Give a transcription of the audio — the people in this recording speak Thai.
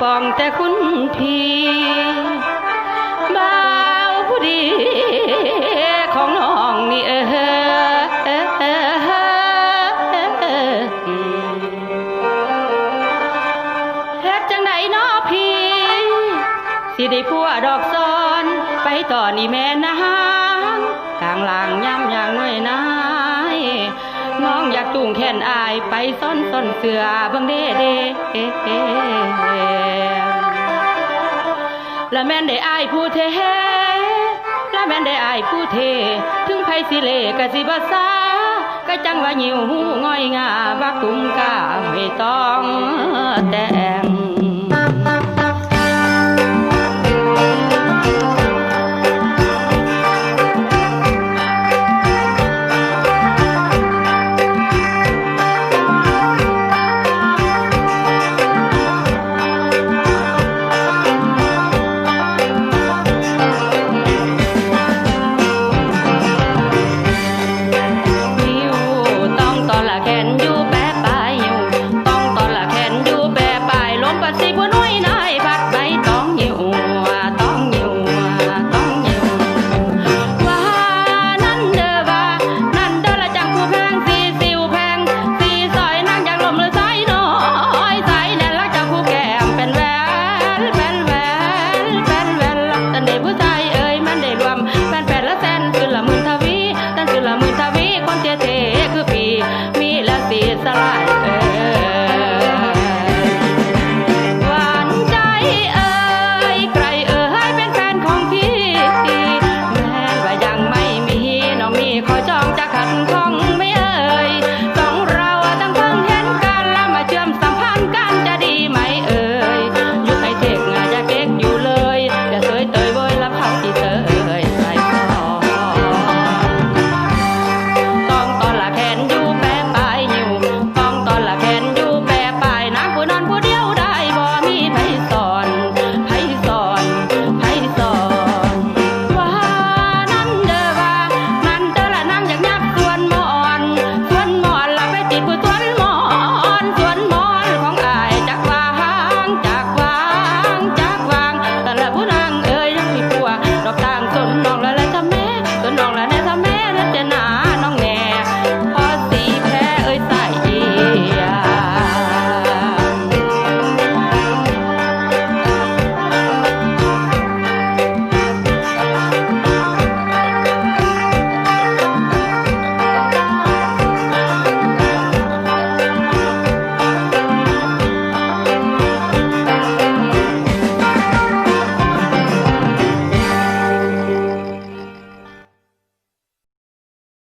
ปองแต่คุณพี่บ่าวผู้ดีของน้องนี่เออเฮ็ดจังไดน้อพี่สิได้พัวดอกซอน ไปต่อนี่แม่นางก งอยากจูงแขนอายไปซ่อนซ่อนเสือบังเด้เด้และแม่นได้อายผู้เทและแม่นได้อายผู้เท ถึงไผสิเลกะสิบสาก็จังว่าหิวหูง่อยงาบักตุ้มกาไม่ต้องแต่